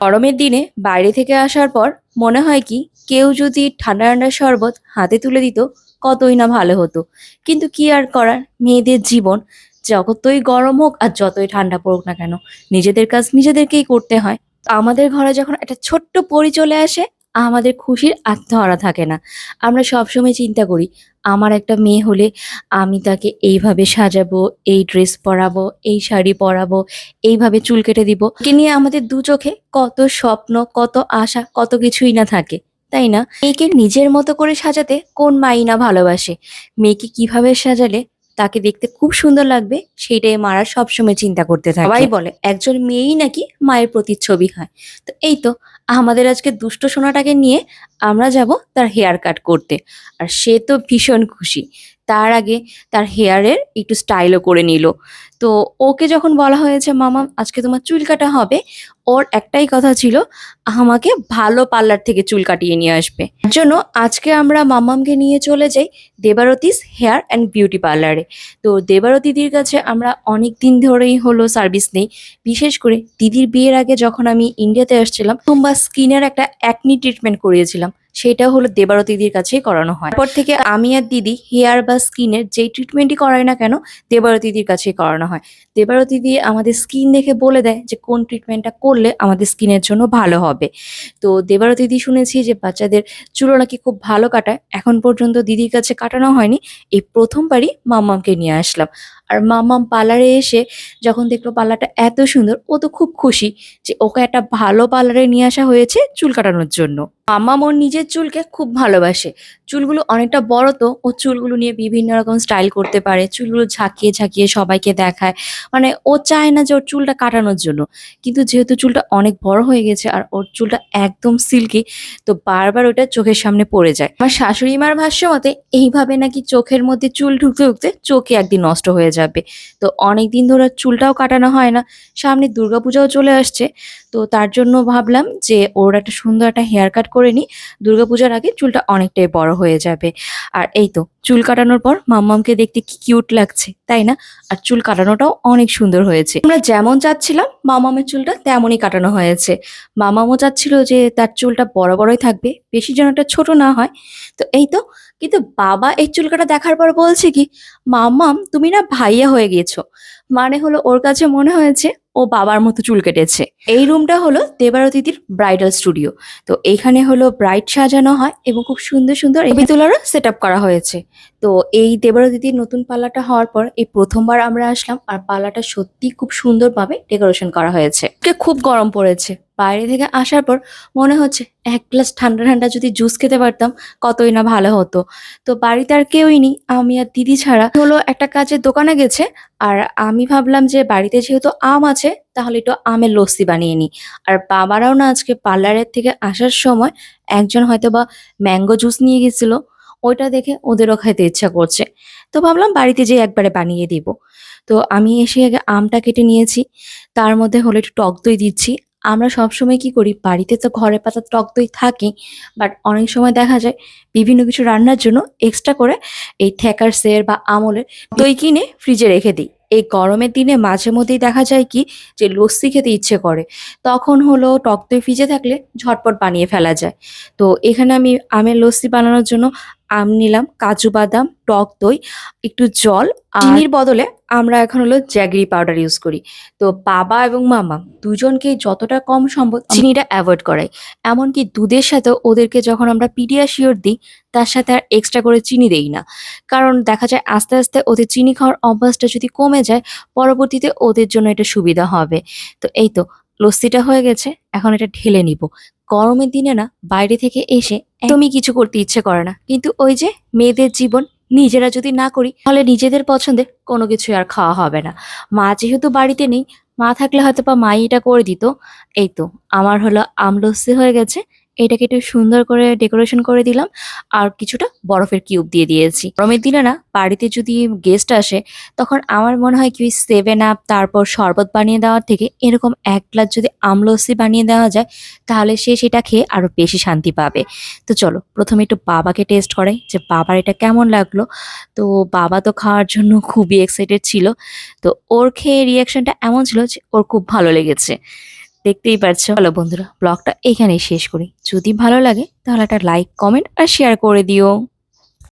গরমের দিনে বাইরে থেকে আসার পর মনে হয় কি, কেউ যদি ঠান্ডা ঠান্ডা শরবত হাতে তুলে দিত, কতই না ভালো হতো। কিন্তু কি আর করার? মেয়েদের জীবন যতই গরম হোক আর যতই ঠান্ডা পড়ুক না কেন, নিজেদের কাজ নিজেদেরকেই করতে হয়। আমাদের ঘরে যখন একটা ছোট্ট পরি চলে আসে আমাদের খুশির আত্মহারা থাকে না। আমরা সবসময় চিন্তা করি, আমার একটা মেয়ে হলে আমি তাকে এইভাবে সাজাবো, এই ড্রেস পরাবো, এই শাড়ি পরাবো, এইভাবে চুল কেটে দিব। কে নিয়ে আমাদের দু চোখে কত স্বপ্ন, কত আশা, কত কিছুই না থাকে, তাই না? মেয়েকে নিজের মতো করে সাজাতে কোন মাই না ভালোবাসে? মেয়েকে কীভাবে সাজালে তাকে দেখতে খুব সুন্দর লাগবে, সেইটাই মারা সবসময় চিন্তা করতে থাকে। সবাই বলে, একজন মেয়েই নাকি মায়ের প্রতিচ্ছবি হয়। তো এই তো, আমাদের আজকে দুষ্ট সোনাটাকে নিয়ে আমরা যাব তার হেয়ার কাট করতে। আর সে তো ভীষণ খুশি। তার আগে তার হেয়ারের একটু স্টাইলও করে নিল। তো ওকে যখন বলা হয়েছে, মামা, আজকে তোমার চুল কাটা হবে। ওর একটাই কথা ছিল, আমাকে ভালো পার্লার থেকে চুল কাটিয়ে নিয়ে আসবে। জন্য আজকে আমরা মামামকে নিয়ে চলে যাই দেবারতিস হেয়ার অ্যান্ড বিউটি পার্লারে তো দেবারতী দিদির কাছে আমরা অনেক দিন ধরেই হলো সার্ভিস নেই। বিশেষ করে দিদির বিয়ের আগে যখন আমি ইন্ডিয়াতে আসছিলাম বা স্কিনের একটা অ্যাকনি ট্রিটমেন্ট করিয়েছিলাম। সেটা হলো দেবারতী দিদির কাছেই করানো হয়। তারপর থেকে আমি আর দিদি হেয়ার বা স্কিনের যেই ট্রিটমেন্টই করাই না কেন, দেবারতী দিদির কাছেই করানো হয়। দেবারতী দিদি আমাদের স্কিন দেখে বলে দেয় যে, কোন ট্রিটমেন্টটা করলে আমাদের স্কিনের জন্য ভালো হবে। তো দেবারতী দিদি শুনেছি যে, বাচ্চাদের চুলো নাকি খুব ভালো কাটায়। এখন পর্যন্ত দিদির কাছে কাটানো হয়নি। এই প্রথমবারই মাম্মামকে নিয়ে আসলাম। আর মাম্মাম পার্লারে এসে যখন দেখল পার্লারটা এত সুন্দর, ও তো খুব খুশি যে ওকে একটা ভালো পার্লারে নিয়ে আসা হয়েছে চুল কাটানোর জন্য। মাম্মাম ওর নিজের চুলকে খুব ভালোবাসে। চুলগুলো অনেকটা বড় তো, ও চুলগুলো নিয়ে বিভিন্ন রকম স্টাইল করতে পারে, চুলগুলো ঝাঁকিয়ে ঝাঁকিয়ে সবাইকে দেখায়। মানে ও চায় না যে ওর চুলটা কাটানোর জন্য। কিন্তু যেহেতু চুলটা অনেক বড় হয়ে গেছে আর ওর চুলটা একদম সিল্কি, তো বারবার ওটা চোখের সামনে পড়ে যায়। আমার শাশুড়ি মার ভাষ্য মতে এইভাবে নাকি চোখের মধ্যে চুল ঢুকতে ঢুকতে চোখে একদিন নষ্ট হয়ে যাবে। তো অনেকদিন ধরে চুলটাও কাটানো হয় না। সামনে দুর্গাপূজাও চলে আসছে। তো তার জন্য ভাবলাম যে ওর একটা সুন্দর একটা হেয়ার কাট করে নিই। দুর্গাপূজার আগে চুলটা অনেকটাই বড় হয়ে যাবে। আর এই তো, চুল কাটানোর পর মাম্মামকে দেখতে কি কিউট লাগছে, তাই না? আর চুল কাটানোটাও অনেক সুন্দর হয়েছে। আমরা যেমন চাচ্ছিলাম মামামের চুলটা তেমনই কাটানো হয়েছে। মামামও চাচ্ছিল যে তার চুলটা বড় বড়ই থাকবে, বেশি যেন একটা ছোট না হয়। তো এই তো, কিন্তু বাবা এই চুল কাটা দেখার পর বলছে কি, মাম্মাম, তুমি না ভাইয়া হয়ে গিয়েছো। মানে হলো ওর কাছে মনে হয়েছে ও বাবার মতো চুল কেটেছে। এই রুমটা হলো দেবার অতিথির ব্রাইডাল স্টুডিও তো এখানে হলো ব্রাইড সাজানো হয় এবং খুব সুন্দর সুন্দর ছবি তোলারও সেট করা হয়েছে। তো এই দেবরা দিদির নতুন পাল্লাটা হওয়ার পর এই প্রথমবার আমরা আসলাম আর পাল্লাটা সত্যি খুব সুন্দরভাবে ডেকোরেশন করা হয়েছে। খুব গরম পড়েছে। বাইরে থেকে আসার পর মনে হচ্ছে এক গ্লাস ঠান্ডা ঠান্ডা যদি জুস খেতে পারতাম কতই না ভালো হতো। তো বাড়িতে আর কেউই নেই, আমি আর দিদি ছাড়া। হলো একটা কাজের দোকানে গেছে আর আমি ভাবলাম যে বাড়িতে যেহেতু আম আছে তাহলে একটু আমের লস্যি বানিয়ে নিই। আর বাবারাও না আজকে পার্লারের থেকে আসার সময় একজন হয়তো বা ম্যাঙ্গো জুস নিয়ে গেছিল। ওইটা দেখে ওদেরও খেতে ইচ্ছা করছে। তো ভাবলাম বাড়িতে যেয়ে একবারে বানিয়ে দিব। তো আমি এসে আগে আমটা কেটে নিয়েছি, তার মধ্যে হলো একটু টক দই দিচ্ছি। আমরা সবসময় কি করি, বাড়িতে তো ঘরে পাতা টক দই থাকে বাট অনেক সময় দেখা যায় বিভিন্ন কিছু রান্নার জন্য এক্সট্রা করে এই থ্যাকারসের বা আমলের দই কিনে ফ্রিজে রেখে দিই। এই গরমের দিনে মাঝে মধ্যেই দেখা যায় কি, যে লস্যি খেতে ইচ্ছে করে। তখন হলো টক দই ফ্রিজে থাকলে ঝটপট বানিয়ে ফেলা যায়। তো এখানে আমি আমের লস্যি বানানোর জন্য আম নিলাম, কাজু বাদাম, টক দই, একটু জল চিনির বদলে আমরা এখন হলো জ্যাগরি পাউডার ইউজ করি। তো বাবা এবং মামা দুজনকেই যতটা কম সম্ভব চিনিটা অ্যাভয়েড করাই। এমনকি দুধের সাথে ওদেরকে যখন আমরা পিডিয়াশিওর দিই, তার সাথে আর এক্সট্রা করে চিনি দেই না। কারণ দেখা যায় আস্তে আস্তে ওদের চিনি খাওয়ার অভ্যাসটা যদি কমে যায়, পরবর্তীতে ওদের জন্য এটা সুবিধা হবে। তো এই তো, লস্যিটা হয়ে গেছে, এখন এটা ঢেলে নিব। গরমের দিনে না বাইরে থেকে এসে একদমই কিছু করতে ইচ্ছে করে না। কিন্তু ওই যে মেয়েদের জীবন নিজেরা যদি না করি তাহলে নিজেদের পছন্দের কোনো কিছু আর খাওয়া হবে না। মা যেহেতু বাড়িতে নেই মা থাকলে হয়তো বা মাই এটা করে দিত। এই তো আমার হলো আমলসি হয়ে গেছে। এটাকে একটু সুন্দর করে ডেকোরেশন করে দিলাম। আর কিছুটা বরফের কিউব দিয়ে দিয়েছি। গরমের দিনে না, বাড়িতে যদি গেস্ট আসে, তখন আমার মনে হয় কি সেভেন আপ তারপর শরবত বানিয়ে দেওয়ার থেকে এরকম এক গ্লাস যদি আমলস্যি বানিয়ে দেওয়া যায়, তাহলে সে সেটা খেয়ে আরও বেশি শান্তি পাবে। তো চলো, প্রথমে একটু বাবাকে টেস্ট করে যে বাবার এটা কেমন লাগল। তো বাবা তো খাওয়ার জন্য খুবই এক্সাইটেড ছিল। তো ওর খেয়ে রিয়াকশনটা এমন ছিল যে ওর খুব ভালো লেগেছে। দেখতেই পারছ। ভালো বন্ধুরা, ব্লগটা এখানেই শেষ করি। যদি ভালো লাগে তাহলে একটা লাইক কমেন্ট আর শেয়ার করে দিও।